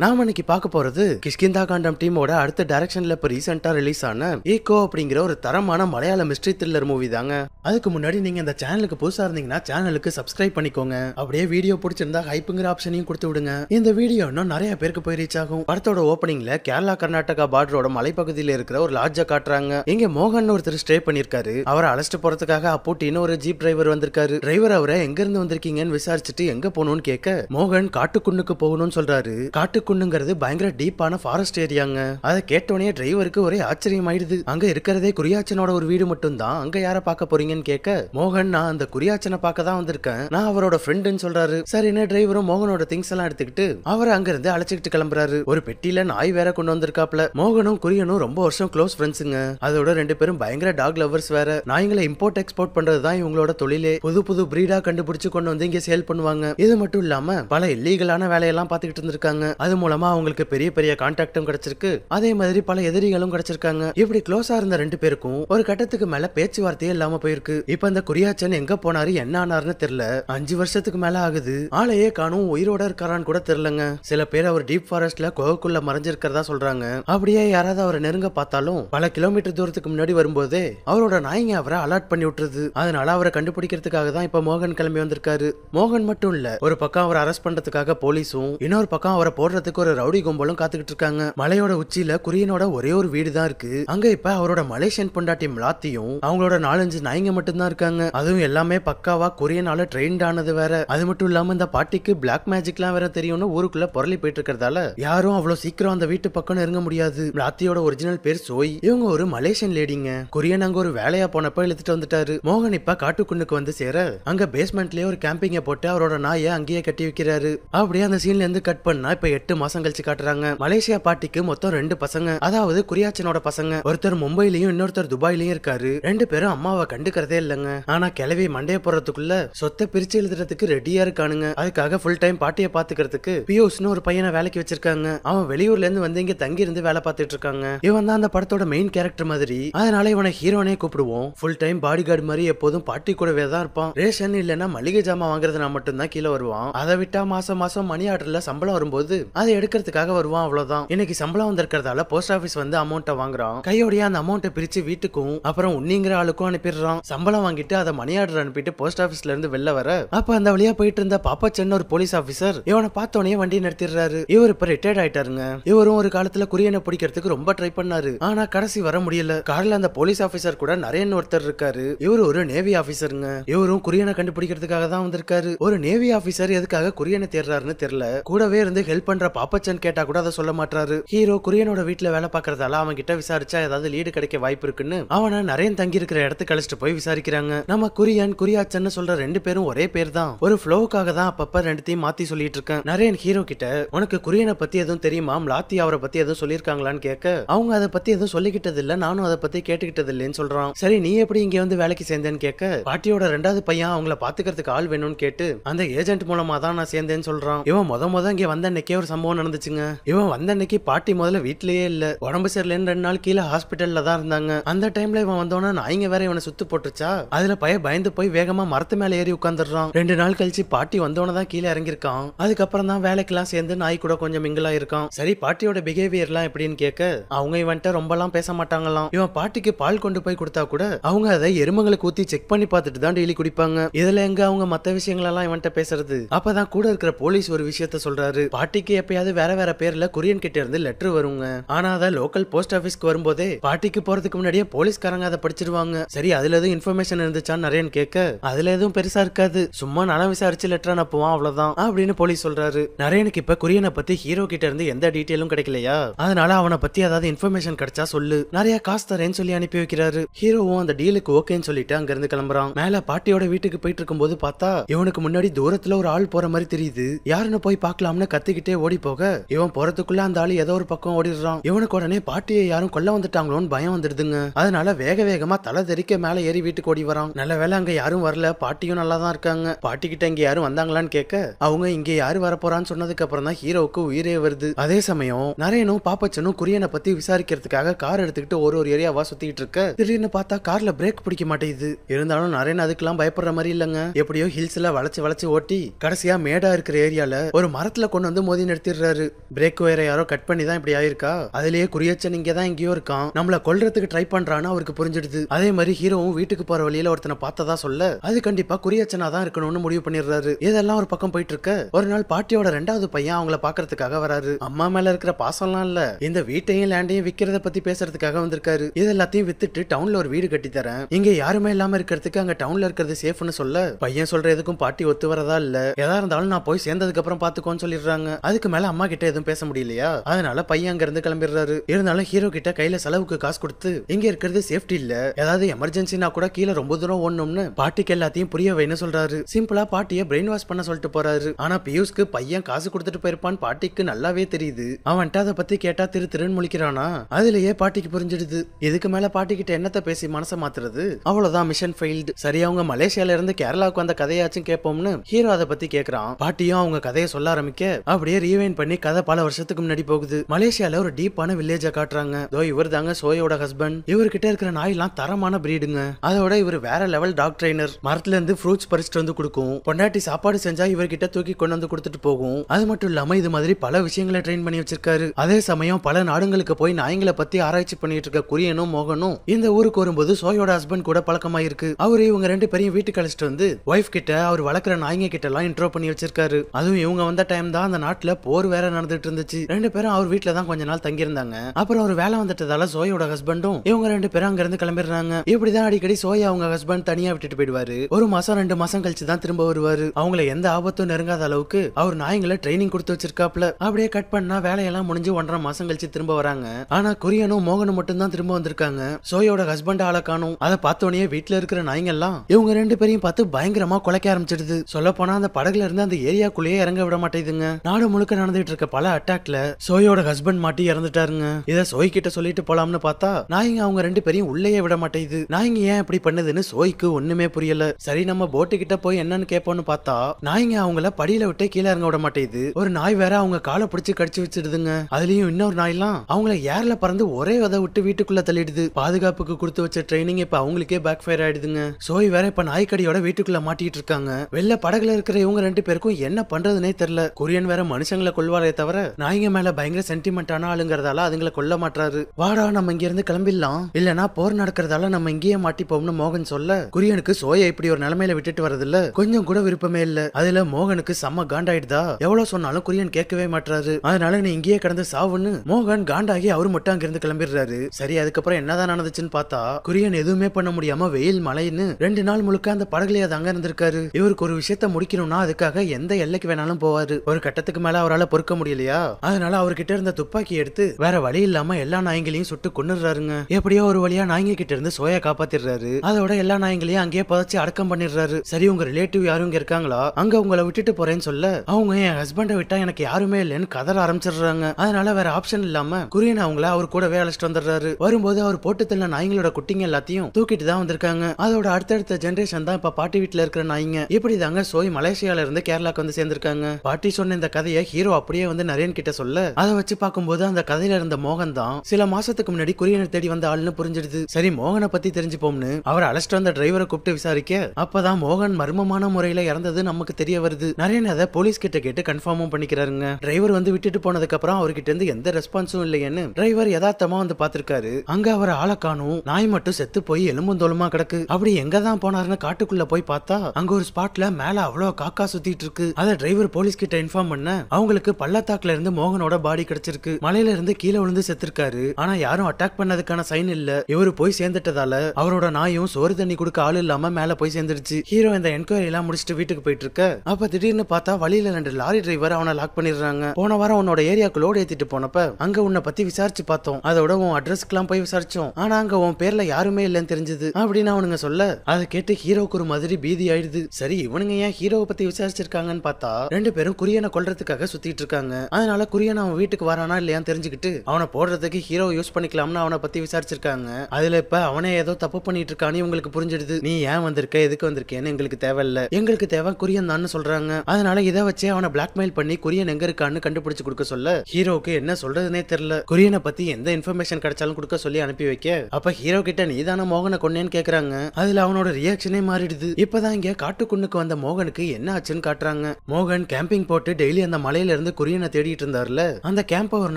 நாம இன்னைக்கு பார்க்க போறது கிஷ்கிந்தா காண்டம் டீமோட அடுத்த டைரக்ஷன்ல இப்ப ரீசெண்டா ரிலீஸ் ஆன ஈகோ அப்படிங்கிற ஒரு தரமான மலையாள மிஸ்ட்ரி த்ரில்லர் மூவி தாங்க. அதுக்கு முன்னாடி நீங்க இந்த சேனலுக்கு புதுசா இருந்தீங்கன்னா சேனலுக்கு சப்ஸ்கிரைப் பண்ணிக்கோங்க. அப்படியே வீடியோ பிடிச்சிருந்தா ஹைப்புங்கிற ஆப்ஷனையும் கொடுத்து விடுங்க. இந்த வீடியோ இன்னும் நிறைய பேருக்கு போய் ரீச் ஆகும். படத்தோட ஓப்பனிங்ல கேரளா கர்நாடகா பார்டரோட மலைப்பகுதியில இருக்கிற ஒரு லாட்ஜை காட்டுறாங்க. இங்க மோகன் ஒருத்தர் ஸ்டே பண்ணிருக்காரு அவரை அழைச்சிட்டு போறதுக்காக அப்பூட்டின்னு ஒரு ஜீப் டிரைவர் வந்திருக்காரு. டிரைவர் அவரை எங்க இருந்து வந்திருக்கீங்கன்னு விசாரிச்சுட்டு எங்க போகணும்னு கேட்க மோகன் காட்டுக்குண்ணுக்கு போகணும்னு சொல்றாரு. காட்டு காட்டுக்குன்னுங்கிறது பயங்கர டீப்பான ஃபாரஸ்ட் ஏரியாங்க அதை கேட்டோடனே டிரைவருக்கு ஒரே ஆச்சரியம் ஆயிடுது அங்க இருக்கிறதே குறியாச்சனோட ஒரு வீடு மட்டும் தான் அங்க யார பார்க்க போறீங்கன்னு கேட்க மோகன் நான் அந்த குறியாச்சனை பார்க்க தான் வந்திருக்கேன். நான் அவரோட ஃப்ரெண்டுன்னு சொல்றாரு. சரின்னு டிரைவரும் மோகனோட திங்ஸ் எல்லாம் எடுத்துக்கிட்டு அவரை அங்க இருந்து அழைச்சிக்கிட்டு கிளம்புறாரு. ஒரு பெட்டியில நாய் வேற கொண்டு வந்திருக்காப்ல மோகனும் குரியனும் ரொம்ப வருஷம் க்ளோஸ் ஃப்ரெண்ட்ஸுங்க அதோட ரெண்டு பேரும் பயங்கர டாக் லவர்ஸ் வேற. நாய்களை இம்போர்ட் எக்ஸ்போர்ட் பண்றது தான் இவங்களோட தொழிலே. புது புது பிரீடா கண்டுபிடிச்சு கொண்டு வந்து இங்க சேல் பண்ணுவாங்க. இது மட்டும் இல்லாம பல இல்லீகலான வேலையெல்லாம் பார்த்துக்கிட்டு இருந்திருக்காங்க. அது மூலமா அவங்களுக்கு பெரிய பெரிய கான்டாக்டும் கிடைச்சிருக்கு. அதே மாதிரி பல எதிரிகளும் கிடைச்சிருக்காங்க. இப்படி க்ளோஸா இருந்த ரெண்டு பேருக்கும் ஒரு கட்டத்துக்கு மேல பேச்சுவார்த்தையே இல்லாம போயிருக்கு. இப்ப இந்த குரியாச்சன் எங்க போனாரு என்ன ஆனாருன்னு தெரியல. அஞ்சு வருஷத்துக்கு மேல ஆகுது. ஆளையே காணும் உயிரோட இருக்காரான்னு கூட தெரியலங்க. சில பேர் அவர் டீப் ஃபாரஸ்ட்ல குகைக்குள்ள மறைஞ்சிருக்கிறதா சொல்றாங்க. அப்படியே யாராவது அவரை நெருங்க பார்த்தாலும் பல கிலோமீட்டர் தூரத்துக்கு முன்னாடி வரும்போதே அவரோட நாய்ங்க அவரை அலர்ட் பண்ணி விட்டுருது. அதனால அவரை கண்டுபிடிக்கிறதுக்காக தான் இப்ப மோகன் கிளம்பி வந்திருக்காரு. மோகன் மட்டும் இல்ல ஒரு பக்கம் அவரை அரெஸ்ட் பண்றதுக்காக போலீஸும் இன்னொரு பக்கம் அவரை போடுறதுக்கு ஒரு ரவுடி கும்பலும் காத்துக்கிட்டு இருக்காங்க. மலையோட உச்சியில குரியனோட ஒரே ஒரு வீடு தான் இருக்கு. அங்க இப்ப அவரோட மலேசியன் பொண்டாட்டி மிளாத்தியும் அவங்களோட நாலஞ்சு நாய்ங்க மட்டும்தான் இருக்காங்க. அதுவும் எல்லாமே பக்காவா கொரியனால ட்ரெயின்ட் ஆனது வேற. அது மட்டும் இல்லாம இந்த பாட்டிக்கு பிளாக் மேஜிக்லாம் வேற தெரியும்னு ஊருக்குள்ள புரளி போயிட்டு இருக்கிறதால யாரும் அவ்வளவு சீக்கிரம் அந்த வீட்டு பக்கம் இறங்க முடியாது. மிளாத்தியோட ஒரிஜினல் பேர் சோய். இவங்க ஒரு மலேசியன் லேடிங்க. கொரியன் அங்க ஒரு வேலையா போனப்ப இழுத்துட்டு வந்துட்டாரு. மோகன் இப்ப காட்டுக்குண்ணுக்கு வந்து சேர அங்க பேஸ்மெண்ட்லயே ஒரு கேம்பிங்க போட்டு அவரோட நாயை அங்கேயே கட்டி வைக்கிறாரு. அப்படியே அந்த சீன்ல இருந்து கட் பண்ணா இப்ப எட்டு மாசம் கழிச்சு காட்டுறாங்க. மலேசியா பாட்டிக்கு மொத்தம் ரெண்டு பசங்க. அதாவது குரியாச்சனோட பசங்க. ஒருத்தர் மும்பைலயும் இன்னொருத்தர் துபாயிலயும் இருக்காரு. ரெண்டு பேரும் அம்மாவை கண்டுக்கிறதே இல்லைங்க. ஆனா கிளவி மண்டைய போறதுக்குள்ள சொத்தை பிரிச்சு எழுதுறதுக்கு ரெடியா இருக்கானுங்க. அதுக்காக ஃபுல் டைம் பாட்டியை பாத்துக்கிறதுக்கு பியூஸ்னு ஒரு பையனை வேலைக்கு வச்சிருக்காங்க. அவன் வெளியூர்ல இருந்து வந்து இங்க தங்கி இருந்து வேலை பார்த்துட்டு இருக்காங்க. இவன் தான் அந்த படத்தோட மெயின் கேரக்டர் மாதிரி. அதனால இவனை ஹீரோனே கூப்பிடுவோம். ஃபுல் டைம் பாடி கார்டு மாதிரி எப்போதும் பாட்டி கூடவே தான் இருப்பான். ரேஷன் இல்லைன்னா மளிகை ஜாமான் வாங்குறதுனா மட்டும்தான் கீழே வருவான். அதை விட்டா மாசம் மாசம் மணி ஆர்டர்ல சம்பளம் வரும்போது அதை எடுக்கிறதுக்காக வருவான் அவ்வளவுதான். இன்னைக்கு சம்பளம் வந்திருக்கிறதால போஸ்ட் ஆபீஸ் வந்து அமௌண்ட்டை வாங்குறான். கையோடய அந்த அமௌண்ட்டை பிரிச்சு வீட்டுக்கும் அப்புறம் உன்னிங்கிற ஆளுக்கும் அனுப்பிடுறான். சம்பளம் வாங்கிட்டு அதை மணி ஆர்டர் அனுப்பிட்டு போஸ்ட் ஆபீஸ்ல இருந்து வெளில வர அப்ப அந்த வழியா போயிட்டு இருந்த சென்ன ஒரு போலீஸ் ஆபீசர் இவனை பார்த்தோன்னே வண்டி நிறுத்திடுறாரு. இவர் இப்ப ரிட்டையர்ட் ஆயிட்டாருங்க. இவரும் ஒரு காலத்துல குரியனை பிடிக்கிறதுக்கு ரொம்ப ட்ரை பண்ணாரு. ஆனா கடைசி வர முடியல. கார்ல அந்த போலீஸ் ஆபீசர் கூட நிறைய ஒருத்தர் இருக்காரு. இவர் ஒரு நேவி ஆபீசருங்க இவரும் குரியனை கண்டுபிடிக்கிறதுக்காக தான் வந்திருக்காரு. ஒரு நேவி ஆபீசர் எதுக்காக குரியனை தேடுறாருன்னு தெரியல. கூடவே இருந்து ஹெல்ப் பண்ற பாப்பச்சன் கேட்டா கூட அதை சொல்ல மாட்டாரு ஹீரோ குரியனோட வீட்டுல வேலை பாக்குறதால அவன் கிட்ட விசாரிச்சா ஏதாவது லீடு கிடைக்க வாய்ப்பு இருக்குன்னு அவனை நரேன் தங்கி இருக்கிற இடத்துக்கு அழைச்சிட்டு போய் விசாரிக்கிறாங்க. நம்ம குரியன் குறியாச்சன்னு சொல்ற ரெண்டு பேரும் ஒரே பேர் தான் ஒரு ஃப்ளோவுக்காக தான் அப்பப்ப ரெண்டுத்தையும் மாத்தி சொல்லிட்டு இருக்கேன். நரேன் ஹீரோ கிட்ட உனக்கு குரியனை பத்தி எதுவும் தெரியுமா? லாத்தி அவரை பத்தி எதுவும் சொல்லியிருக்காங்களான்னு கேட்க அவங்க அதை பத்தி எதுவும் சொல்லிக்கிட்டது இல்ல நானும் அதை பத்தி கேட்டுக்கிட்டது இல்லைன்னு சொல்றான். சரி நீ எப்படி இங்க வந்து வேலைக்கு சேர்ந்தேன்னு கேட்க பாட்டியோட ரெண்டாவது பையன் அவங்கள பாத்துக்கிறதுக்கு ஆள் வேணும்னு கேட்டு அந்த ஏஜென்ட் மூலமா தான் நான் சேர்ந்தேன்னு சொல்றான். இவன் முத முத இங்க வந்த அன்னைக்கே ஒரு சம்பவம் நடந்துச்சுங்க. இவன் வந்த அன்னைக்கு பாட்டி முதல்ல வீட்லயே இல்ல. உடம்பு சரியில்லைன்னு ரெண்டு நாள் கீழே ஹாஸ்பிட்டல்ல தான் இருந்தாங்க. அந்த டைம்ல இவன் வந்தோன்னா நாய்ங்க வேற இவனை சுத்து போட்டுச்சா அதுல பைய பயந்து போய் வேகமா மரத்து மேல ஏறி உட்காந்துடுறான் ரெண்டு நாள் கழிச்சு பாட்டி வந்தோன்னு தான் கீழே இறங்கியிருக்கான். அதுக்கப்புறம் தான் வேலைக்கெல்லாம் சேர்ந்து நாய் கூட கொஞ்சம் மிங்கிலா இருக்கான் சரி பாட்டியோட பிஹேவியர்லாம் எப்படின்னு கேட்க அவங்க இவன்ட்ட ரொம்பலாம் பேச மாட்டாங்களாம். இவன் பாட்டிக்கு பால் கொண்டு போய் கொடுத்தா கூட அவங்க அதை எருமங்களுக்கு ஊத்தி செக் பண்ணி பார்த்துட்டு தான் டெய்லி குடிப்பாங்க. இதுல எங்க அவங்க மத்த விஷயங்களெல்லாம் இவன்ட்ட பேசுறது? அப்பதான் கூட இருக்கிற போலீஸ் ஒரு விஷயத்த சொல்றாரு. பாட்டிக்கு எப்பயாவது வேற வேற பேர்ல கொரியன் கிட்ட இருந்து லெட்டர் வருங்க. ஆனா அதை லோக்கல் போஸ்ட் ஆபீஸ்க்கு வரும்போதே பாட்டிக்கு போறதுக்கு முன்னாடியே போலீஸ்காரங்க அதை படிச்சிருவாங்க. சரி அதுல எதுவும் இன்ஃபர்மேஷன் இருந்துச்சான்னு நிறைய கேட்க அதுல எதுவும் பெருசா இருக்காது. சும்மா நலம் விசாரிச்சு லெட்டர் அனுப்புவான் அவ்வளவுதான் அப்படின்னு போலீஸ் சொல்றாரு. நரேனுக்கு இப்ப குரியனை பத்தி ஹீரோ கிட்ட இருந்து எந்த டீட்டெயிலும் கிடைக்கலையா? அதனால அவனை பத்தி ஏதாவது இன்ஃபர்மேஷன் கிடைச்சா சொல்லு. நிறைய காசு தரேன்னு சொல்லி அனுப்பி வைக்கிறாரு. ஹீரோவும் அந்த டீலுக்கு ஓகேன்னு சொல்லிட்டு அங்க இருந்து கிளம்புறான். மேல பாட்டியோட வீட்டுக்கு போயிட்டு இருக்கும்போது பார்த்தா இவனுக்கு முன்னாடி தூரத்துல ஒரு ஆள் போற மாதிரி தெரியுது. யாருன்னு போய் பார்க்கலாம்னு கத்திக்கிட்டே ஓடி போக இவன் போறதுக்குள்ள அந்த ஆளு ஏதோ ஒரு பக்கம் ஓடிடுறான். இவனுக்கு உடனே பாட்டியை யாரும் கொல்ல வந்துட்டாங்களோன்னு பயம் வந்துடுதுங்க. அதனால வேக வேகமா தலை தெறிக்க மேல ஏறி வீட்டுக்கு ஓடி வரான். நல்ல வேலை அங்க யாரும் வரல. பாட்டியும் நல்லா தான் இருக்காங்க. பாட்டி கிட்ட இங்க யாரும் வந்தாங்களான்னு கேட்க அவங்க இங்க யாரு வரப்போறான்னு சொன்னதுக்கு அப்புறம் தான் ஹீரோவுக்கு உயிரே வருது. அதே சமயம் நரேனும் பாப்பச்சனும் குரியனை பத்தி விசாரிக்கிறதுக்காக கார் எடுத்துக்கிட்டு ஒரு ஒரு ஏரியாவா சுத்திட்டு இருக்க திடீர்னு பார்த்தா கார்ல பிரேக் பிடிக்க மாட்டேங்குது. இருந்தாலும் நரேன் அதுக்கெல்லாம் பயப்படுற மாதிரி இல்லங்க. எப்படியோ ஹில்ஸ்ல வளைச்சு வளைச்சு ஓட்டி கடைசியா மேடா இருக்கிற ஏரியால ஒரு மரத்துல கொண்டு வந்து மோதி நிறுத்தி நிறுத்திடுறாரு பிரேக் வேற யாரோ கட் பண்ணி தான் இப்படி ஆயிருக்கா? அதுலயே குறியச்சன் இங்க தான் எங்கேயோ இருக்கான். நம்மள கொல்றதுக்கு ட்ரை பண்றான்னு அவருக்கு புரிஞ்சிடுது. அதே மாதிரி ஹீரோவும் வீட்டுக்கு போற வழியில ஒருத்தனை பார்த்ததா சொல்ல அது கண்டிப்பா குறியச்சனா தான் இருக்கணும்னு முடிவு பண்ணிடுறாரு. இதெல்லாம் ஒரு பக்கம் போயிட்டு இருக்க ஒரு நாள் பாட்டியோட ரெண்டாவது பையன் அவங்கள பாக்குறதுக்காக வராரு. அம்மா மேல இருக்கிற பாசம்லாம் இல்ல. இந்த வீட்டையும் லேண்டையும் விக்கிறத பத்தி பேசுறதுக்காக வந்திருக்காரு. இது எல்லாத்தையும் வித்துட்டு டவுன்ல ஒரு வீடு கட்டி தரேன். இங்க யாருமே இல்லாம இருக்கிறதுக்கு அங்க டவுன்ல இருக்கிறது சேஃப்னு சொல்ல பையன் சொல்ற எதுக்கும் பாட்டி ஒத்து வரதா இல்ல. எதா இருந்தாலும் நான் போய் சேர்ந்ததுக்கு அப்புறம் பாத்துக்கோன்னு சொல்லிடுறாங்க. அதுக்கு மேல அம்மா கிட்ட எதுவும் பேச முடியலையா? அதனால பையன் அங்க இருந்து கிளம்பிடுறாரு. இருந்தாலும் ஹீரோ கிட்ட கையில செலவுக்கு காசு கொடுத்து இங்க இருக்கிறது சேஃப்டி இல்ல. ஏதாவது எமர்ஜென்சினா கூட கீழே ரொம்ப தூரம் ஓடணும்னு பாட்டிக்கு எல்லாத்தையும் புரிய வைன்னு சொல்றாரு. சிம்பிளா பாட்டிய பிரெயின் வாஷ் பண்ண சொல்லிட்டு போறாரு. ஆனா பியூஸ்க்கு பையன் காசு கொடுத்துட்டு போயிருப்பான்னு பாட்டிக்கு நல்லாவே தெரியுது. அவன்கிட்ட அதை பத்தி கேட்டா திரு திருன்னு முழிக்கிறானா? அதுலயே பாட்டிக்கு புரிஞ்சிடுது. இதுக்கு மேல பாட்டி கிட்ட என்னத்த பேசி மனசை மாத்துறது? அவ்வளவுதான் மிஷன் ஃபெயில்டு சரி அவங்க மலேசியால இருந்து கேரளாவுக்கு வந்த கதையாச்சும் கேட்போம்னு ஹீரோ அதை பத்தி கேக்குறான். பாட்டியும் அவங்க கதையை சொல்ல ஆரம்பிக்க அப்படியே ரீவைன் பண்ணி கதை பல வருஷத்துக்கு முன்னாடி போகுது. மலேசியால ஒரு டீப்பான வில்லேஜ காட்டுறாங்க. தோ இவர் தாங்க சோயோட ஹஸ்பண்ட் இவர்கிட்ட இருக்கிற நாயெல்லாம் தரமான பிரீடுங்க அதோட இவர் வேற லெவல் டாக் ட்ரைனர் மரத்துல இருந்து ஃப்ரூட்ஸ் பறிச்சுட்டு வந்து கொடுக்கும். பொண்டாட்டி சாப்பாடு செஞ்சா இவர்கிட்ட தூக்கி கொண்டு வந்து கொடுத்துட்டு போகும். அது மட்டும் இல்லாம இது மாதிரி பல விஷயங்களை ட்ரெயின் பண்ணி வச்சிருக்காரு. அதே சமயம் பல நாடுகளுக்கு போய் நாய்களை பத்தி ஆராய்ச்சி பண்ணிட்டு இருக்க குரியனும் மோகனும் இந்த ஊருக்கு வரும்போது சோயோட ஹஸ்பண்ட் கூட பழக்கமாயிருக்கு. அவரு இவங்க ரெண்டு பேரையும் வீட்டுக்கு அழைச்சிட்டு வந்து ஒய்ஃப் கிட்ட அவர் வளர்க்குற நாய்ங்க கிட்ட எல்லாம் இன்ட்ரோ பண்ணி வச்சிருக்காரு. அதுவும் இவங்க வந்த டைம் தான் அந்த நாட்டுல போர் வேற நடந்துட்டு இருந்துச்சு. ரெண்டு பேரும் அவர் வீட்டுல தான் கொஞ்ச நாள் தங்கியிருந்தாங்க. அப்புறம் அவர் வேலை வந்துட்டதால சோயோட ஹஸ்பண்டும் இவங்க ரெண்டு பேரும் அங்க இருந்து கிளம்பிடுறாங்க. இப்படிதான் அடிக்கடி சோயா அவங்க ஹஸ்பண்ட் தனியா விட்டுட்டு போயிடுவாரு. ஒரு மாசம் ரெண்டு மாசம் கழிச்சு தான் திரும்ப வருவாரு. அவங்கள எந்த ஆபத்தும் நெருங்காத அளவுக்கு அவர் நாய்ங்களை ட்ரைனிங் கொடுத்து வச்சிருக்காப்ல அப்படியே கட் பண்ணா வேலையெல்லாம் முடிஞ்சு ஒன்றரை மாசம் கழிச்சு திரும்ப வராங்க. ஆனா குரியனும் மோகனும் மட்டும் தான் திரும்ப வந்திருக்காங்க. சோயோட ஹஸ்பண்ட் ஆளை காணும். அதை பார்த்தோன்னே வீட்டுல இருக்கிற நாய்ங்கெல்லாம் இவங்க ரெண்டு பேரையும் பார்த்து பயங்கரமா குலைக்க ஆரம்பிச்சிடுது. சொல்ல போனா அந்த படகுல இருந்து அந்த ஏரியாக்குள்ளேயே இறங்க விட மாட்டேங்குதுங்க. நாடு முழுக்க நடந்துட்டு இருக்க பல அட்டாக்ல சோயோட ஹஸ்பண்ட் மாட்டி இறந்துட்டாருங்க. இத சோய் கிட்ட சொல்லிட்டு போலாம்னு பார்த்தா நாய்ங்க அவங்க ரெண்டு பேரையும் உள்ளேயே விட மாட்டேங்குது. நாய்ங்க ஏன் இப்படி பண்ணுதுன்னு சோய்க்கு ஒண்ணுமே புரியல. சரி நம்ம போட்டு கிட்ட போய் என்னன்னு கேட்போம்னு பார்த்தா நாய்ங்க அவங்கள படியில விட்டே கீழே இறங்க விட மாட்டேங்குது. ஒரு நாய் வேற அவங்க காலை பிடிச்சு கடிச்சு வச்சிடுதுங்க. அதுலயும் இன்னொரு நாய்லாம் அவங்கள ஏர்ல பறந்து ஒரே விதை விட்டு வீட்டுக்குள்ள தள்ளிடுது. பாதுகாப்புக்கு கொடுத்து வச்ச ட்ரைனிங் இப்ப அவங்களுக்கே பேக் ஃபயர் ஆயிடுதுங்க. சோய் வேற இப்ப நாய்க்கடியோட வீட்டுக்குள்ள மாட்டிட்டு இருக்காங்க. வெளில படகுல இருக்கிற இவங்க ரெண்டு பேருக்கும் என்ன பண்றதுனே தெரியல. கொரியன் வேற மனுஷங்களை கொள்வாரே தவிர நாய்ங்க மேல பயங்கர சென்டிமெண்டான ஆளுங்கிறதால அதுங்களை கொல்ல மாட்டாரு வாடா நம்ம இங்க இருந்து கிளம்பிடலாம். இல்லனா போர் நடக்கிறதால நம்ம இங்கேயே மாட்டிப்போம்னு மோகன் சொல்ல குரியனுக்கு சோயை இப்படி ஒரு நிலைமையில விட்டுட்டு வரதில்ல கொஞ்சம் கூட விருப்பமே இல்ல. அதுல மோகனுக்கு செம்ம காண்டாயிடுதா? எவ்வளவு சொன்னாலும் குரியன் கேட்கவே மாட்டாரு அதனால நீ இங்கேயே கடந்து சாவுன்னு மோகன் காண்டாகி அவரு மட்டும் அங்க இருந்து கிளம்பிடுறாரு. சரி அதுக்கப்புறம் என்னதான் நடந்துச்சுன்னு பார்த்தா குரியன் எதுவுமே பண்ண முடியாம வெயில் மழைன்னு ரெண்டு நாள் முழுக்க அந்த படகுலயே தாங்க இருந்திருக்காரு. இவருக்கு ஒரு விஷயத்த முடிக்கணும்னா அதுக்காக எந்த எல்லைக்கு வேணாலும் போவாரு. ஒரு கட்டத்துக்கு மேல அவரால பொறுக்க முடியலையா? அதனால அவர்கிட்ட இருந்த துப்பாக்கி எடுத்து வேற வழி இல்லாம எல்லா நாய்ங்களையும் சுட்டு கொண்டுறாருங்க எப்படியோ ஒரு வழியா நாய்ங்க கிட்ட இருந்து சோயா காப்பாத்திடுறாரு. அதோட எல்லா நாய்ங்களையும் அங்கேயே புதைச்சி அடக்கம் பண்ணிடுறாரு. சரி உங்க ரிலேட்டிவ் யாரும் இங்க இருக்காங்களா? அங்க உங்களை விட்டுட்டு போறேன்னு சொல்ல அவங்க என் ஹஸ்பண்டை விட்டா எனக்கு யாருமே இல்லைன்னு கதற ஆரம்பிச்சிடுறாங்க. அதனால வேற ஆப்ஷன் இல்லாம குரியன் அவங்கள அவர் கூடவே அழைச்சிட்டு வந்துடுறாரு. வரும்போது அவர் போட்டு தள்ள நாய்ங்களோட குட்டிங்க எல்லாத்தையும் தூக்கிட்டு தான் வந்திருக்காங்க. அதோட அடுத்தடுத்த ஜென்ரேஷன் தான் இப்ப பாட்டி வீட்டுல இருக்கிற நாய்ங்க. இப்படி தாங்க சோய் மலேசியால இருந்து கேரளாக்கு வந்து சேர்ந்திருக்காங்க. பாட்டி சொன்ன இந்த கதையை ஹீரோ அப்படியே வந்து நரேன் கிட்ட சொல்ல அதை வச்சு பார்க்கும்போது அந்த கதையில இருந்த மோகன் தான் சில மாசத்துக்கு முன்னாடி குரியனை தேடி வந்த ஆளுன்னு புரிஞ்சிடுது. சரி மோகனை பத்தி தெரிஞ்சுப்போம்னு. அவர் அழைச்சிட்டு வந்த டிரைவரை கூப்பிட்டு விசாரிக்க அப்பதான் மோகன் மர்மமான முறையில இறந்தது நமக்கு தெரிய வருது. நரேன் அதை போலீஸ் கிட்ட கேட்டு கன்ஃபார்மும் பண்ணிக்கிறாருங்க. டிரைவர் வந்து விட்டுட்டு போனதுக்கு அப்புறம் அவர்கிட்ட இருந்து எந்த ரெஸ்பான்ஸும் இல்லையேன்னு டிரைவர் யதார்த்தமா வந்து பாத்திருக்காரு அங்க அவர் ஆளை காணும் நாய் மட்டும் செத்து போய் எலும்பும் தோலுமா கிடக்கு. அப்படி எங்க தான் போனாருன்னு காட்டுக்குள்ள போய் பார்த்தா அங்க ஒரு ஸ்பாட்ல மேல அவ்வளவு காக்கா சுத்திட்டு இருக்கு. அத டிரைவர் போலீஸ் கிட்ட இன்ஃபார்ம் பண்ண அவங்க அவங்களுக்கு பள்ளத்தாக்குல இருந்து மோகனோட பாடி கிடைச்சிருக்கு. மலையில இருந்து கீழே விழுந்து செத்துருக்காரு. ஆனா யாரும் அட்டாக் பண்ணதுக்கான சைன் இல்ல. இவரு போய் சேர்ந்துட்டதால அவரோட நாயும் சோறு தண்ணி கொடுக்க ஆள் இல்லாம மேல போய் சேர்ந்துருச்சு. ஹீரோ இந்த என்கொயரி எல்லாம் முடிச்சுட்டு வீட்டுக்கு போயிட்டு இருக்க அப்ப திடீர்னு பார்த்தா வழியில ரெண்டு லாரி டிரைவர் அவனை லாக் பண்ணிடுறாங்க. போன வாரம் உன்னோட ஏரியாக்கு லோடு ஏத்திட்டு போனப்ப அங்க உன்னை பத்தி விசாரிச்சு பார்த்தோம். அதோட உன் அட்ரஸ்க்குலாம் போய் விசாரிச்சோம். ஆனா அங்க உன் பேர்ல யாருமே இல்லைன்னு தெரிஞ்சது. அப்படின்னு அவனுங்க சொல்ல அதை கேட்டு ஹீரோக்கு ஒரு மாதிரி பீதி ஆயிடுது. சரி இவனுங்க ஏன் ஹீரோவை பத்தி விசாரிச்சிருக்காங்கன்னு பார்த்தா ரெண்டு பேரும் குரியனை கொல்றதுக்காக சுத்திட்டு இருக்காங்க. அதனால குரியன் அவன் வீட்டுக்கு வரானா இல்லையான்னு தெரிஞ்சுக்கிட்டு அவனை போடுறதுக்கு ஹீரோ யூஸ் பண்ணிக்கலாம்னு அவனை பத்தி விசாரிச்சிருக்காங்க. அதுல இப்ப அவனே ஏதோ தப்பு பண்ணிட்டு இருக்கான்னு உங்களுக்கு புரிஞ்சிடுது. நீ ஏன் வந்திருக்க? எதுக்கு வந்திருக்கேன்னு எங்களுக்கு தேவையில்ல. எங்களுக்கு தேவை குரியன் தான் சொல்றாங்க. அதனால இதை வச்சு அவனை பிளாக்மெயில் பண்ணி குரியன் எங்க இருக்கான்னு கண்டுபிடிச்சு கொடுக்க சொல்ல ஹீரோக்கு என்ன சொல்றதுனே தெரியல. குரியனை பத்தி எந்த இன்ஃபர்மேஷன் கிடைச்சாலும் கொடுக்க சொல்லி அனுப்பி வைக்க. அப்ப ஹீரோ கிட்ட நீ தானே மோகனை கொன்னேன்னு கேக்குறாங்க. அதுல அவனோட ரியாக்ஷனே மாறிடுது. இப்பதான் இங்க காட்டுக்குண்ணுக்கு வந்த மோகனுக்கு என்ன ஆச்சுன்னு காட்டுறாங்க. மோகன் கேம்பிங் போட்டு டெய்லி அந்த மலையில சென்னையில இருந்து குரியனை தேடிட்டு இருந்தாருல? அந்த கேம்ப ஒரு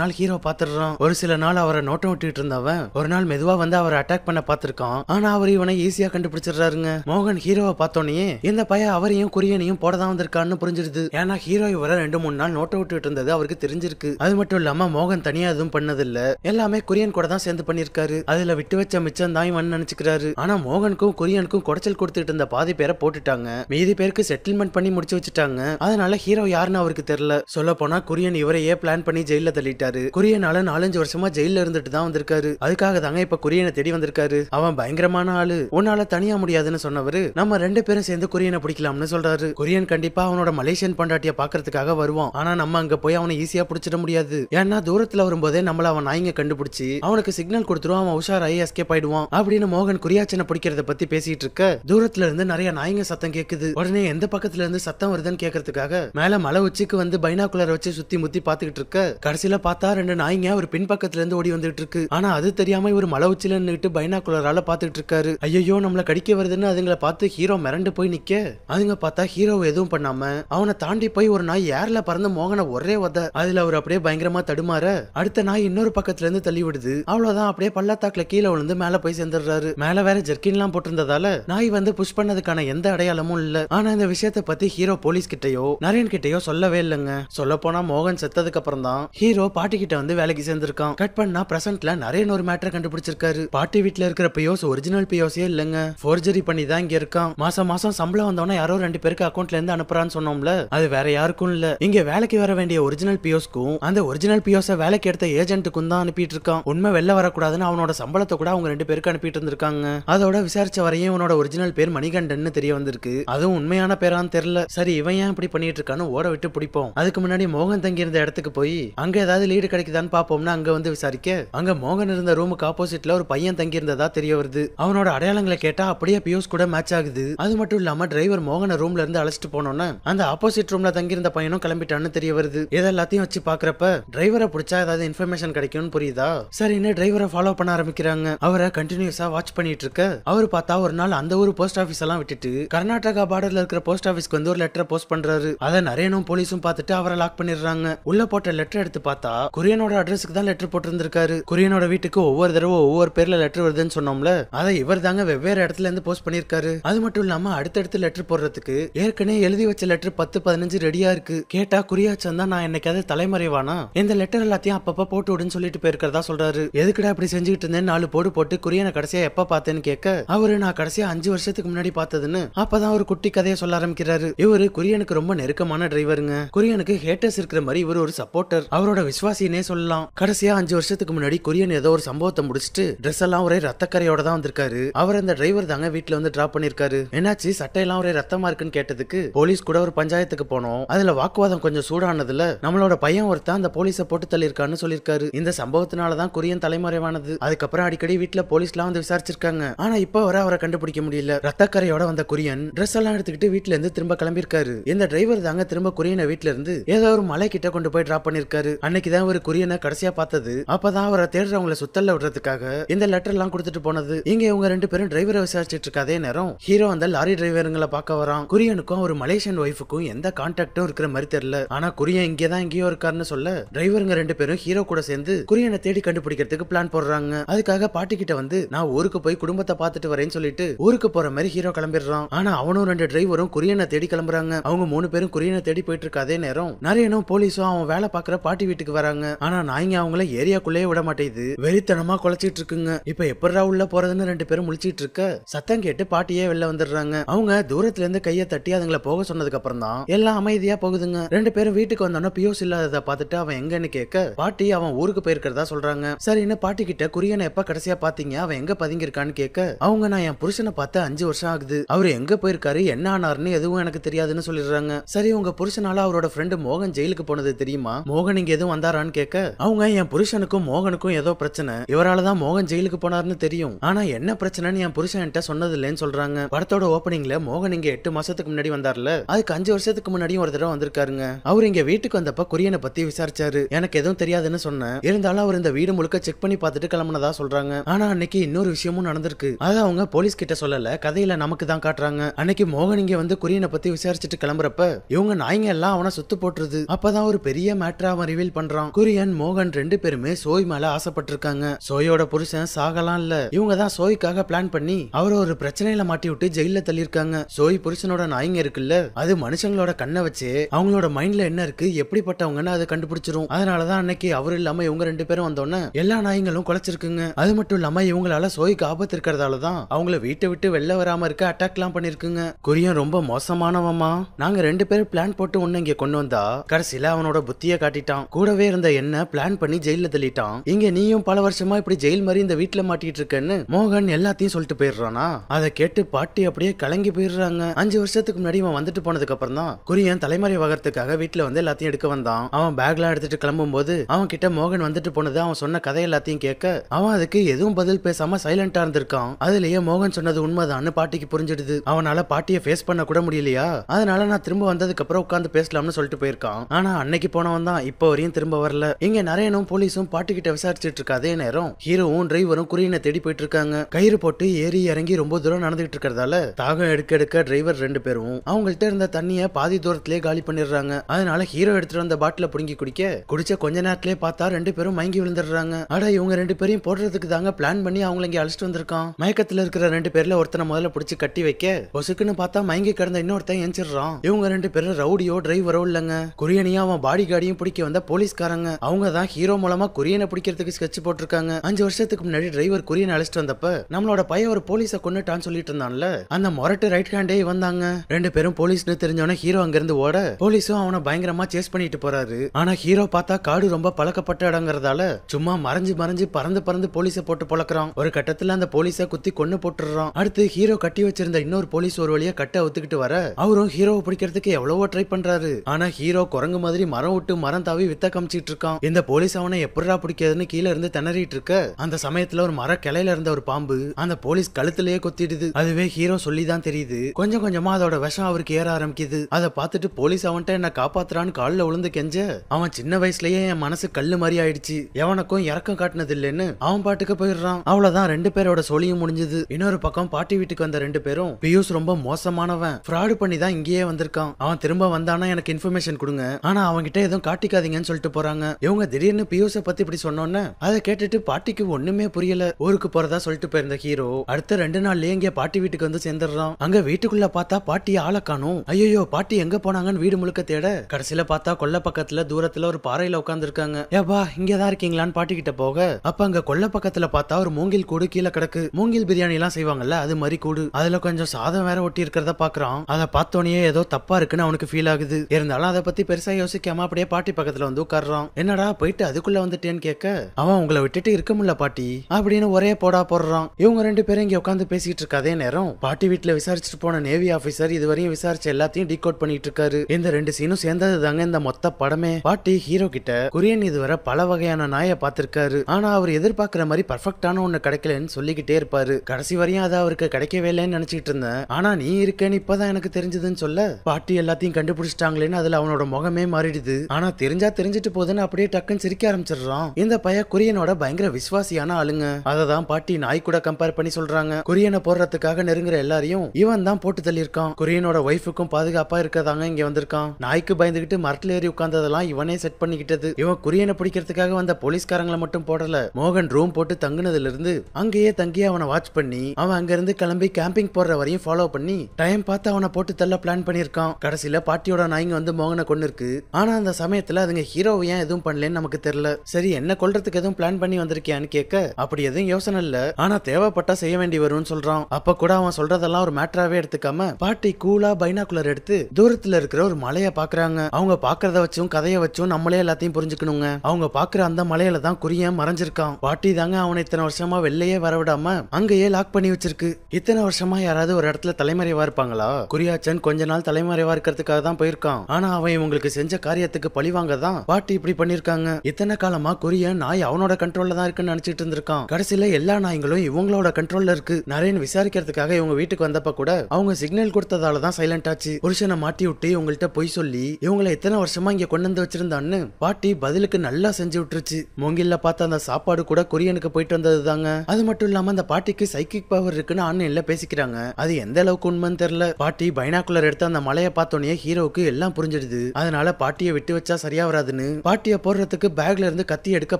நாள் ஹீரோ பாத்துடுறான் ஒரு சில நாள் அவரை நோட்டம் விட்டுட்டு இருந்தவன். ஒரு நாள் மெதுவா வந்து அவரை அட்டாக் பண்ண பாத்திருக்கான் ஆனா அவர் இவனை ஈஸியா கண்டுபிடிச்சிடுறாருங்க. மோகன் ஹீரோவை பார்த்தோன்னே இந்த பையன் அவரையும் குரியனையும் போட தான் வந்திருக்கான்னு புரிஞ்சிருது ஏன்னா ஹீரோ இவரை ரெண்டு மூணு நாள் நோட்டம் விட்டுட்டு இருந்தது அவருக்கு தெரிஞ்சிருக்கு. அது மட்டும் இல்லாம மோகன் தனியா எதுவும் பண்ணதில்ல. எல்லாமே குரியன் கூட தான் சேர்ந்து பண்ணிருக்காரு அதுல விட்டு வச்ச மிச்சம் தான் இவன் நினைச்சுக்கிறாரு. ஆனா மோகனுக்கும் குரியனுக்கும் குடைச்சல் கொடுத்துட்டு இருந்த பாதி பேரை போட்டுட்டாங்க. மீதி பேருக்கு செட்டில்மெண்ட் பண்ணி முடிச்சு வச்சுட்டாங்க. அதனால ஹீரோ யாருன்னு அவருக்கு தெரியல. சொல்ல போனா குரியன் இவரையே பிளான் பண்ணி ஜெயில தள்ளிட்டாரு. குரியனால நாலஞ்சு வருஷமா ஜெயில இருந்துட்டு தான் வந்திருக்காரு. அதுக்காக தாங்க இப்ப குரியனை தேடி வந்திருக்காரு. அவன் பயங்கரமான ஆளு. உன்னால தனியா முடியாதுன்னு சொன்னவரு நம்ம ரெண்டு பேரும் சேர்ந்து குரியனை பிடிக்கலாம்னு சொல்றாரு. குரியன் கண்டிப்பா அவனோட மலேசியன் பண்டாட்டிய பாக்குறதுக்காக வருவான். ஆனா நம்ம அங்க போய் அவனை ஈஸியா பிடிச்சிட முடியாது. ஏன்னா தூரத்துல வரும்போதே நம்மள அவன் நாய்ங்க கண்டுபிடிச்சு அவனுக்கு சிக்னல் கொடுத்துருவான் அவன் உஷாராயி எஸ்கேப் ஆயிடுவான். அப்படின்னு மோகன் குரியாச்சனை பிடிக்கிறத பத்தி பேசிட்டு இருக்க தூரத்துல இருந்து நிறைய நாய்ங்க சத்தம் கேக்குது. உடனே எந்த பக்கத்துல இருந்து சத்தம் வருதுன்னு கேக்குறதுக்காக மேல மலை உச்சிக்கு வந்து பைனாகுலர் வச்சு சுத்தி முத்தி பாத்துக்கிட்டு இருக்க கடைசியில பார்த்தா ரெண்டு நாய்ங்க ஒரு பின் பக்கத்துல இருந்து ஓடி வந்துட்டு இருக்கு. ஆனா அது தெரியாம இவர் மலை உச்சில நின்றுட்டு பைனாகுலரால பாத்துக்கிட்டு இருக்காரு. ஐயோ நம்மள கடிக்க வருதுன்னு அதுங்களை பார்த்து ஹீரோ மிரண்டு போய் நிக்க. அதுங்க பார்த்தா ஹீரோ எதுவும் பண்ணாம அவனை தாண்டி போய் ஒரு நாய் ஏர்ல பறந்து மோகனை ஒரே வத. அதுல அவர் அப்படியே பயங்கரமா தடுமாற அடுத்த நாய் இன்னொரு பக்கத்துல இருந்து தள்ளி விடுது. அவ்வளவுதான் அப்படியே பள்ளத்தாக்குல கீழே விழுந்து மேல போய் சேர்ந்துடுறாரு. மேல வேற ஜெர்கின் எல்லாம் போட்டிருந்ததால நாய் வந்து புஷ் பண்ணதுக்கான எந்த அடையாளமும் இல்ல. ஆனா இந்த விஷயத்தை பத்தி ஹீரோ போலீஸ் கிட்டயோ நரேன் கிட்டயோ சொல்லவே இல்லைங்க. சொல்ல போனா மோகன் செத்ததுக்கு அப்புறம் தான் ஹீரோ பாட்டி கிட்ட வந்து வேலைக்கு சேர்ந்திருக்கான். கட் பண்ணா பிரசன்ட்ல நிறைய ஒரு மேட்டர் கண்டுபிடிச்சிருக்காரு. பாட்டி வீட்ல இருக்கிற பியோஸ் ஒரிஜினல் பியோஸே இல்லங்க. ஃபோர்ஜரி பண்ணி தான் இங்க இருக்கான். மாசம் மாசம் சம்பளம் வந்தவன யாரோ ரெண்டு பேருக்கு அக்கௌண்ட்ல இருந்து அனுப்புறான்னு சொன்னோம்ல அது வேற யாருக்கும் இல்ல. இங்க வேலைக்கு வர வேண்டிய ஒரிஜினல் பியோஸ்க்கும் அந்த ஒரிஜினல் பியோஸ வேலைக்கு எடுத்த ஏஜென்ட்டுக்கும் தான் அனுப்பிட்டு இருக்கான் உண்மை வெளில வரக்கூடாதுன்னு அவனோட சம்பளத்தை கூட அவங்க ரெண்டு பேருக்கு அனுப்பிட்டு இருந்திருக்காங்க. அதோட விசாரிச்ச வரையும் இவனோட ஒரிஜினல் பேர் மணிகண்டன் தெரிய வந்திருக்கு. அதுவும் உண்மையான பேரான்னு தெரியல. சரி இவன் ஏன் இப்படி பண்ணிட்டு இருக்கான்னு ஓட விட்டு பிடிப்போம். அதுக்கு முன்னாடி மோகன் தங்கி இருந்த இடத்துக்கு போய் அங்க ஏதாவது லீடு கிடைக்குதான்னு பாப்போம்னா அங்க வந்து விசாரிக்க. அங்க மோகன் இருந்த ரூமுக்கு ஆப்போசிட்ல ஒரு பையன் தங்கி இருந்ததா தெரிய வருது. அவனோட அடையாளங்களை கேட்டா அப்படியே பியூஸ் கூட மேட்ச் ஆகுது. அது மட்டும் இல்லாம டிரைவர் மோகனை ரூம்ல இருந்து அழைச்சிட்டு போனோம்னா அந்த ஆப்போசிட் ரூம்ல தங்கி இருந்த பையனும் கிளம்பிட்டான்னு தெரிய வருது. இதெல்லாத்தையும் எல்லாத்தையும் வச்சு பாக்குறப்ப டிரைவரை பிடிச்சா ஏதாவது இன்ஃபர்மேஷன் கிடைக்கும்னு புரியுதா? சரின்னு டிரைவரை ஃபாலோ பண்ண ஆரம்பிக்கிறாங்க. அவரை கண்டினியூஸா வாட்ச் பண்ணிட்டு இருக்க அவர் பார்த்தா ஒரு நாள் அந்த ஊர் போஸ்ட் ஆபீஸ் எல்லாம் விட்டுட்டு கர்நாடகா பார்டர்ல இருக்கிற போஸ்ட் ஆபீஸ்க்கு வந்து ஒரு லெட்டரை போஸ்ட் பண்றாரு. அதை நரேனும் போலீஸும் பார்த்துட்டு அவரை லாக் பண்ணிடுறாங்க. உள்ள போட்ட லெட்டர் எடுத்து பார்த்தா குரியனோட அட்ரஸுக்கு தான் லெட்டர் போட்டிருந்திருக்காரு. குரியனோட வீட்டுக்கு ஒவ்வொரு தடவை ஒவ்வொரு பேர்ல லெட்டர் வருதுன்னு சொன்னோம்ல அதை இவர் தாங்க வெவ்வேறு இடத்துல இருந்து போஸ்ட் பண்ணிருக்காரு அது மட்டும் இல்லாம அடுத்தடுத்து லெட்டர் போடுறதுக்கு ஏற்கனவே எழுதி வச்ச லெட்டர் பத்து பதினஞ்சு ரெடியா இருக்கு. கேட்டா குரியாச்சன் தான் நான் என்னைக்காவது தலைமறைவானா? இந்த லெட்டர் எல்லாத்தையும் அப்பப்ப போட்டு விடுன்னு சொல்லிட்டு போயிருக்கிறதா சொல்றாரு. எதுக்குடா அப்படி செஞ்சுக்கிட்டு இருந்தேன் நாலு போடு போட்டு குரியனை கடைசியா எப்ப பார்த்தேன்னு கேட்க அவரு நான் கடைசியா அஞ்சு வருஷத்துக்கு முன்னாடி பார்த்ததுன்னு அப்பதான் ஒரு குட்டி கதையை சொல்ல ஆரம்பிக்கிறாரு. இவரு குரியனுக்கு ரொம்ப நெருக்கமான டிரைவருங்க குரியனுக்கு ஹேட்டர்ஸ் இருக்கிற மாதிரி இவர் ஒரு சப்போர்ட்டர் அவரோட விசுவாசினே சொல்லலாம். கடைசியா அஞ்சு வருஷத்துக்கு முன்னாடி குரியன் ஏதோ ஒரு சம்பவத்தை முடிச்சுட்டு ட்ரெஸ் எல்லாம் ஒரே ரத்தக்கரையோட தான் வந்திருக்காரு. அவர் அந்த டிரைவர் தாங்க வீட்டுல வந்து டிராப் பண்ணிருக்காரு என்னாச்சு? சட்டையெல்லாம் ஒரே ரத்தமா இருக்குன்னு கேட்டதுக்கு போலீஸ் கூட ஒரு பஞ்சாயத்துக்கு போனோம். அதுல வாக்குவாதம் கொஞ்சம் சூடானதுல நம்மளோட பையன் ஒருத்தன் அந்த போலீஸை போட்டு தள்ளிருக்கான்னு சொல்லியிருக்காரு. இந்த சம்பவத்தினால தான் குரியன் தலைமறைவானது. அதுக்கப்புறம் அடிக்கடி வீட்ல போலீஸ்லாம் வந்து விசாரிச்சிருக்காங்க. ஆனா இப்ப வர அவரை கண்டுபிடிக்க முடியல. ரத்தக்கரையோட வந்த குரியன் ட்ரெஸ் எல்லாம் எடுத்துக்கிட்டு வீட்டுல இருந்து திரும்ப கிளம்பியிருக்காரு. இந்த டிரைவர் தாங்க திரும்ப குரியனை வீட்டுல இருந்து ஏதோ ஒரு மலை கிட்ட கொண்டு போய் டிராப் பண்ணிருக்காரு. அன்னைக்கு தான் ஒரு குரியனை கடைசியா பார்த்தது. அப்பதான் அவரை தேடுறவங்களை சுத்தல்ல விடுறதுக்காக இந்த லெட்டர் எல்லாம் கொடுத்துட்டு போனது. இங்க இவங்க ரெண்டு பேரும் டிரைவரை விசாரிச்சிட்டு இருக்க அதே நேரம் ஹீரோ அந்த லாரி டிரைவருங்களை பார்க்க வரான். குரியனுக்கும் ஒரு மலேசியன் ஒய்ஃபுக்கும் எந்த கான்டாக்டும் இருக்கிற மாதிரி தெரியல. ஆனா குரியன் இங்கே தான் எங்கேயோ இருக்காருன்னு சொல்ல டிரைவருங்க ரெண்டு பேரும் ஹீரோ கூட சேர்ந்து குரியனை தேடி கண்டுபிடிக்கிறதுக்கு பிளான் போடுறாங்க. அதுக்காக பாட்டி கிட்ட வந்து நான் ஊருக்கு போய் குடும்பத்தை பார்த்துட்டு வரேன்னு சொல்லிட்டு ஊருக்கு போற மாதிரி ஹீரோ கிளம்பிடுறான். ஆனா அவனும் ரெண்டு டிரைவரும் குரியனை தேடி கிளம்புறாங்க. அவங்க மூணு பேரும் குரியனை தேடி போயிட்டு இருக்க அதே நேரம் நரேனும் போலீஸும் அவன் வேலை பாக்குற பாட்டி வீட்டுக்கு வராங்க. ஆனா நாய்ங்க அவங்கள ஏரியாக்குள்ளேயே விட மாட்டேங்குது. வெறித்தனமா குலைச்சிட்டு இருக்குங்க. இப்ப எப்படா உள்ள போறதுன்னு ரெண்டு பேரும் முழிச்சிட்டு இருக்க? சத்தம் கேட்டு பாட்டியே வெளில வந்துடுறாங்க. அவங்க தூரத்துல இருந்து கையை தட்டி அதுங்களை போக சொன்னதுக்கு அப்புறம் தான் எல்லாம் அமைதியா போகுதுங்க. ரெண்டு பேரும் வீட்டுக்கு வந்தோன்னா பியூஸ் இல்லாததை பார்த்துட்டு அவன் எங்கன்னு கேட்க பாட்டி அவன் ஊருக்கு போயிருக்கிறதா சொல்றாங்க. சரின்னு பாட்டி கிட்ட குரியனை எப்ப கடைசியா பாத்தீங்க? அவன் எங்க பதுங்கிருக்கான்னு கேட்க அவங்க நான் என் புருஷனை பார்த்து அஞ்சு வருஷம் ஆகுது. அவர் எங்க போயிருக்காரு? என்ன ஆனாருன்னு எதுவும் எனக்கு தெரியாதுன்னு சொல்லிடுறாங்க. சரி உங்க புருஷனால அவரோட ஃப்ரெண்டு மோகன் ஜெயிலுக்கு போனது தெரியுமா? மோகன் இங்க எதுவும் வந்தாரான்னு கேட்க அவங்க என் புருஷனுக்கும் மோகனுக்கும் ஏதோ பிரச்சனை. இவரால தான் மோகன் ஜெயிலுக்கு போனாருன்னு தெரியும். ஆனா என்ன பிரச்சனைன்னு என் புருஷன் என்கிட்ட சொன்னது இல்லைன்னு சொல்றாங்க. படத்தோட ஓப்பனிங்ல மோகன் இங்க எட்டு மாசத்துக்கு முன்னாடி வந்தார்ல. அதுக்கு அஞ்சு வருஷத்துக்கு முன்னாடியும் ஒரு தடவை வந்திருக்காருங்க. அவர் இங்க வீட்டுக்கு வந்தப்ப குரியனை பத்தி விசாரிச்சாரு. எனக்கு எதுவும் தெரியாதுன்னு சொன்னேன். இருந்தாலும் அவர் இந்த வீடு முழுக்க செக் பண்ணி பார்த்துட்டு கிளம்புனதா சொல்றாங்க. ஆனா அன்னைக்கு இன்னொரு விஷயமும் நடந்திருக்கு. அதை அவங்க போலீஸ் கிட்ட சொல்லல. கதையில நமக்கு தான் காட்டுறாங்க. அன்னைக்கு மோகன் இங்க வந்து குரியனை பத்தி விசாரிச்சுட்டு கிளம்புறப்ப இவங்க நாய்ங்க எல்லாம் அவனை சுத்து போட்டு வந்துடுது அப்பதான் ஒரு பெரிய மேட்ரா அவன் ரிவீல் பண்றான். குரியன் மோகன் ரெண்டு பேருமே சோய் மேல ஆசைப்பட்டிருக்காங்க. சோயோட புருஷன் சாகலாம் இல்ல. இவங்க தான் சோய்க்காக பிளான் பண்ணி அவரை ஒரு பிரச்சனையில மாட்டி விட்டு ஜெயில தள்ளியிருக்காங்க. சோய் புருஷனோட நாய்ங்க இருக்குல்ல அது மனுஷங்களோட கண்ணை வச்சு அவங்களோட மைண்ட்ல என்ன இருக்கு எப்படிப்பட்டவங்கன்னு அதை கண்டுபிடிச்சிரும். அதனாலதான் அன்னைக்கு அவர் இல்லாம இவங்க ரெண்டு பேரும் வந்தோன்னே எல்லா நாய்ங்களும் குலைச்சிருக்குங்க. அது மட்டும் இல்லாம இவங்களால சோய்க்கு ஆபத்து இருக்கிறதால தான் அவங்கள வீட்டை விட்டு வெளில வராம இருக்க அட்டாக்லாம் பண்ணிருக்குங்க கொரியன் ரொம்ப மோசமானவமா நாங்க ரெண்டு பேரும் பிளான் போட்டு ஒண்ணு இங்க கொண்டு வந்தா கடைசியில அவனோட புத்திய காட்டிட்டான். கூடவே இருந்த என்ன பிளான் பண்ணி ஜெயில தள்ளிட்டான். இங்க நீயும் பல வருஷமா இப்படி ஜெயில் மாதிரி இந்த வீட்ல மாட்டிட்டு இருக்கன்னு மோகன் எல்லாத்தையும் சொல்லிட்டு போயிடுறானா? அதை கேட்டு பாட்டி அப்படியே கலங்கி போயிடுறாங்க. அஞ்சு வருஷத்துக்கு முன்னாடி இவன் வந்துட்டு போனதுக்கு அப்புறம் தான் குரியன் தலைமறை வகறதுக்காக வீட்டுல வந்து எல்லாத்தையும் எடுக்க வந்தான். அவன் பேக்லாம் எடுத்துட்டு கிளம்பும் போது அவன் கிட்ட மோகன் வந்துட்டு போனது அவன் சொன்ன கதை எல்லாத்தையும் கேட்க அவன் அதுக்கு எதுவும் பதில் பேசாம சைலண்டா இருந்திருக்கான். அதுலயே மோகன் சொன்னது உண்மைதான்னு பாட்டிக்கு புரிஞ்சிடுது. அவனால பாட்டியை ஃபேஸ் பண்ண கூட முடியலையா? அதனால நான் திரும்ப வந்ததுக்கு அப்புறம் உட்காந்து பேசலாம்னு சொல்லிட்டு போயிருக்கான். ஆனா அன்னைக்கு போனவன் தான் இப்போ வரையும் திரும்ப வரல. இங்க நரேனும் போலீஸும் பாட்டு கிட்ட விசாரிச்சிட்டு இருக்க அதே நேரம். ஹீரோவும் டிரைவரும் குரியனை தேடி போயிட்டு இருக்காங்க கயிறு போட்டு ஏறி இறங்கி ரொம்ப தூரம் நடந்துகிட்டு இருக்கிறதால தாகம் எடுக்க எடுக்க டிரைவர் ரெண்டு பேரும் அவங்கள்ட்ட இருந்த தண்ணிய பாதி தூரத்திலே காலி பண்ணிடுறாங்க. அதனால ஹீரோ எடுத்துட்டு வந்த பாட்டில புடுங்கி குடிக்க குடிச்ச கொஞ்ச நேரத்திலே பார்த்தா ரெண்டு பேரும் மயங்கி விழுந்துடுறாங்க. அட இவங்க ரெண்டு பேரையும் போடுறதுக்கு தாங்க பிளான் பண்ணி அவங்கள இங்க அழைச்சிட்டு வந்திருக்கான். மயக்கத்துல இருக்கிற ரெண்டு பேர்ல ஒருத்தனை முதல்ல பிடிச்சு கட்டி வைக்க பொசுக்குன்னு பார்த்தா மயங்கி கிடந்த இன்னொருத்தன் எஞ்சிடுறான் இவங்க ரெண்டு பேரும் ரவுடியோ டிரைவரோ இல்லங்க. குரியனையும் அவன் பாடி கார்டையும் பிடிக்க வந்த போலீஸ்காரங்க. அவங்க தான் ஹீரோ மூலமா குரியனை பிடிக்கிறதுக்கு ஸ்கெட்ச் போட்டிருக்காங்க. அஞ்சு வருஷத்துக்கு முன்னாடி டிரைவர் குரியனை அழைச்சிட்டு வந்தப்ப நம்மளோட பையன் ஒரு போலீஸை கொண்டுட்டான்னு சொல்லிட்டு இருந்தான்ல அந்த மொரட்டு ரைட் ஹேண்டே வந்தாங்க. ரெண்டு பேரும் போலீஸ்னு தெரிஞ்சவன ஹீரோ அங்க இருந்து ஓட போலீஸும் அவனை பயங்கரமா சேஸ் பண்ணிட்டு போறாரு. ஆனா ஹீரோ பார்த்தா காடு ரொம்ப பழக்கப்பட்ட இடங்கிறதால சும்மா மறைஞ்சு மறைஞ்சு பறந்து பறந்து போலீஸை போட்டு பழக்கிறான். ஒரு கட்டத்துல அந்த போலீஸை குத்தி கொன்னு போட்டுடுறான். அடுத்து ஹீரோ கட்டி வச்சிருந்த இன்னொரு போலீஸ் ஒரு வழியா கட்ட ஒத்துக்கிட்டு வர அவரும் ஹீரோவை பிடிக்கிறதுக்கு எவ்வளவோ ட்ரை பண்றாரு. ஆனா ஹீரோ குரங்கு மாதிரி மரம் விட்டு மரம் தாவி வித்த காமிச்சிட்டு இருக்கான். இந்த போலீஸ் அவனை எப்படிடா பிடிக்காதுன்னு கீழே இருந்து திணறிட்டு இருக்க? அந்த சமயத்துல ஒரு மர கிளையில இருந்த ஒரு பாம்பு அந்த போலீஸ் கழுத்திலேயே கொத்திடுது. அதுவே ஹீரோ சொல்லி தான் தெரியுது. கொஞ்சம் கொஞ்சமா அதோட விஷம் அவருக்கு ஏற ஆரம்பிக்குது. அதை பார்த்துட்டு போலீஸ் அவன்கிட்ட என்ன காப்பாத்துறான்னு காலில் விழுந்து கெஞ்ச அவன் சின்ன வயசுலயே என் மனசு கல்லு மாதிரி ஆயிடுச்சு. எவனுக்கும் இறக்கம் காட்டினது இல்லைன்னு அவன் பாட்டுக்கு போயிடுறான். அவ்வளவுதான் ரெண்டு பேரோட சொல்லியும் முடிஞ்சது. இன்னொரு பக்கம் பாட்டி வீட்டுக்கு வந்த ரெண்டு பேரும் பியூஸ் ரொம்ப மோசமானவன். ஃப்ராடு பண்ணி தான் இங்கேயே வந்திருக்கான். அவன் திரும்ப வந்தானா எனக்கு இன்ஃபர்மேஷன் கொடுங்க. ஆனா அவன்கிட்ட எதுவும் காட்டிக்காதீங்கன்னு சொல்லிட்டு போறாங்க. இவங்க திடீர்னு பியூஸ பத்தி இப்படி சொன்னோன்னே அதை கேட்டுட்டு பாட்டிக்கு ஒண்ணுமே புரியல. ஊருக்கு போறதா சொல்லிட்டு போயிருந்த ஹீரோ அடுத்த ரெண்டு நாள்லயே இங்க பாட்டி வீட்டுக்கு வந்து சேர்ந்துடுறான். அங்க வீட்டுக்குள்ள பார்த்தா பாட்டி ஆளை காணும். ஐயோ பாட்டி எங்க போனாங்கன்னு வீடு முழுக்க தேட கடைசியில பார்த்தா கொல்ல பக்கத்துல தூரத்துல ஒரு பாறையில உட்கார்ந்து இருக்காங்க ஏப்பா இங்கதான் இருக்கீங்களான்னு பாட்டி கிட்ட போக அப்ப அங்க கொல்ல பக்கத்துல பார்த்தா ஒரு மூங்கில் கூடு கீழே கிடக்கு. மூங்கில் பிரியாணி எல்லாம் செய்வாங்கல்ல அது மாதிரி கூடு. அதுல கொஞ்சம் சாதம் வேற ஒட்டி இருக்கிறத பாக்குறான். அதை பார்த்தோன்னே ஏதோ தப்பா இருக்குன்னு அவனுக்கு ஃபீல் ஆகுது. இருந்தாலும் அதை பத்தி பெருசா யோசிக்காம அப்படியே பாட்டி பக்கத்துல வந்து உட்கார்றான். என்னடா போயிட்டு அதுக்குள்ள வந்துட்டேன்னு கேட்க அவன் உங்களை விட்டுட்டு இருக்க முடியல பாட்டி அப்படின்னு ஒரே போடா போடுறான். இவங்க ரெண்டு பேரும் இங்க உட்காந்து பேசிட்டு இருக்க அதே நேரம் பாட்டி வீட்டுல விசாரிச்சுட்டு போன நேவி ஆபீசர் இதுவரையும் விசாரிச்ச எல்லாத்தையும் டிகோட் பண்ணிட்டு இருக்காரு. இந்த ரெண்டு சீனும் சேர்ந்தது தாங்க இந்த மொத்த படமே. பாட்டி ஹீரோ கிட்ட குரியன் இதுவரை பல வகையான நாயை பார்த்திருக்காரு. ஆனா அவர் எதிர்பார்க்கிற மாதிரி பர்ஃபெக்டான ஒண்ணு கிடைக்கலன்னு சொல்லிக்கிட்டே இருப்பாரு. கடைசி வரையும் அது அவருக்கு கிடைக்கவே இல்லைன்னு நினைச்சிட்டு இருந்தேன். ஆனா நீ இருக்கேன்னு இப்பதான் எனக்கு தெரிஞ்சதுன்னு சொல்ல பாட்டி எல்லாத்தையும் கண்டுபிடிச்சிட்டாங்களேன்னு அதுல அவனோட முகமே மாறிடுது. ஆனா தெரிஞ்சா தெரிஞ்சிட்டு போதுன்னு அப்படியே டக்குன்னு சிரிக்க ஆரம்பிச்சிடுறான். இந்த பய குரியனோட பயங்கர விசுவாசியான ஆளுங்க. அததான் பாட்டி நாய் கூட கம்பேர் பண்ணி சொல்றாங்க. குரியனை போடுறதுக்காக நெருங்குற எல்லாரையும் இவன் தான் போட்டு தள்ளியிருக்கான். குரியனோட ஒய்ஃபுக்கும் பாதுகாப்பா இருக்கதாங்க இங்க வந்திருக்கான். நாய்க்கு பயந்துகிட்டு மரத்துல ஏறி உட்கார்ந்ததெல்லாம் இவனே செட் பண்ணிக்கிட்டது. இவன் குரியனை பிடிக்கிறதுக்காக வந்த போலீஸ்காரங்களை மட்டும் போடல. மோகன் ரூம் போட்டு தங்குனதுல இருந்து அங்கேயே தங்கி அவனை வாட்ச் பண்ணி அவன் அங்க இருந்து கிளம்பி கேம்பிங் போடுற வரையும் ஃபாலோ பண்ணி டைம் பார்த்து அவனை போட்டு தள்ள பிளான் பண்ணியிருக்கான். கடைசியில பாட்டியோட நாய்ங்க வந்து மோகனை கொண்டு இருக்கு. ஆனா அந்த சமயத்துல அதுங்க ஹீரோவை ஏன் எதுவும் பண்ணலன்னு நமக்கு தெரியல. சரி என்ன கொல்றதுக்கு எதுவும் பிளான் பண்ணி வந்திருக்கியான்னு கேட்க அப்படி எதுவும் யோசனை இல்ல. ஆனா தேவைப்பட்டா செய்ய வேண்டி வரும்னு சொல்றான். அப்ப கூட அவன் சொல்றதெல்லாம் ஒரு மேட்டராவே எடுத்துக்காம பாட்டி கூலா பைனாக்குலர் எடுத்து தூரத்துல இருக்கிற ஒரு மலைய பாக்குறாங்க. அவங்க பாக்குறத வச்சும் கதைய வச்சும் நம்மளே எல்லாத்தையும் புரிஞ்சுக்கணுங்க. அவங்க பாக்குற அந்த மலையில தான் குறியன் மறைஞ்சிருக்கான். பாட்டி தாங்க அவனை இத்தனை வருஷமா வெளியே வரவிடாம அங்கேயே லாக் பண்ணி வச்சிருக்கு. இத்தனை வருஷமா யாராவது ஒரு இடத்துல தலைமறைவா இருப்பாங்களா? குறியாச்சன் கொஞ்ச நாள் தலைமறைவா இருக்கிறதுக்காக தான் போயிருக்கான். ஆனா அவன் உங்களுக்கு செஞ்ச காரியத்துக்கு பழிவாங்க தான் பாட்டி இப்படி பண்ணிருக்காங்க. இத்தனை காலமா கொரியன் நாய் அவனோட கண்ட்ரோல்ல தான் இருக்குன்னு நினைச்சிட்டு இருந்திருக்கான். கடைசியில எல்லா நாய்களும் இவங்களோட கண்ட்ரோல்ல இருக்கு. நரேன் விசாரிக்கிறதுக்காக இவங்க வீட்டுக்கு வந்தப்ப கூட அவங்க சிக்னல் கொடுத்ததால தான் சைலண்ட் ஆச்சு. புருஷனை மாட்டி விட்டு இவங்கள்ட்ட பொய் சொல்லி இவங்களை எத்தனை வருஷமா இங்க கொண்டு வந்து வச்சிருந்தான்னு பாட்டி பதிலுக்கு நல்லா செஞ்சு விட்டுருச்சு. மூங்கில்ல பார்த்த அந்த சாப்பாடு கூட கொரியனுக்கு போயிட்டு வந்தது தாங்க அது மட்டும் இல்லாம அந்த பாட்டிக்கு சைக்கிக் பவர் இருக்குன்னு ஆன்லைன்ல பேசிக்கிறாங்க. அது எந்த அளவுக்கு உண்மைன்னு தெரியல. பாட்டி பைனாக்குலர் எடுத்து அந்த மலையை பார்த்தோன்னே ஹீரோவுக்கு எல்லாம் புரிஞ்சிடுது. அதனால பாட்டியை விட்டு வச்சா சரியா வராதுன்னு பாட்டியை போடுறதுக்கு பேக்ல இருந்து கத்தி எடுக்க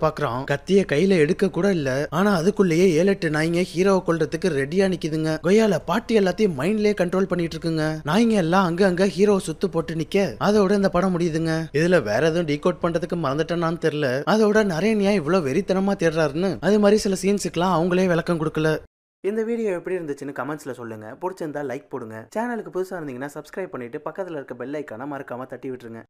பாக்குறான். கத்திய கையில எடுக்க கூட இல்ல. ஆனா அதுக்குள்ளேயே ஏழு எட்டு நாய்ங்க ஹீரோவை கொள்றதுக்கு ரெடியா நிக்குதுங்க. கொய்யால பாட்டி எல்லாத்தையும் மைண்ட்லயே கண்ட்ரோல் பண்ணிட்டு இருக்குங்க. நாய்ங்க எல்லாம் அங்க அங்க ஹீரோ சுத்து போட்டு நிக்க. அதோட இந்த படம் முடியுதுங்க. இதுல வேற எதுவும் டீகோட் பண்றதுக்கு மறந்துட்டேனான்னு தெரியல. அதோட நரேனியா இவ்வளவு வெறித்தனமா தேடுறாருன்னு? அது மாதிரி சில சீன்ஸுக்குலாம் அவங்களே விளக்கம் கொடுக்கல. இந்த வீடியோ எப்படி இருந்துச்சுன்னு கமெண்ட்ஸில் சொல்லுங்கள் பிடிச்சிருந்தா லைக் போடுங்க. சேனலுக்கு புதுசாக இருந்தீங்கன்னா சப்ஸ்கிரைப் பண்ணிட்டு பக்கத்தில் இருக்க பெல் ஐக்கான மறக்காமல் தட்டி விட்டுருங்க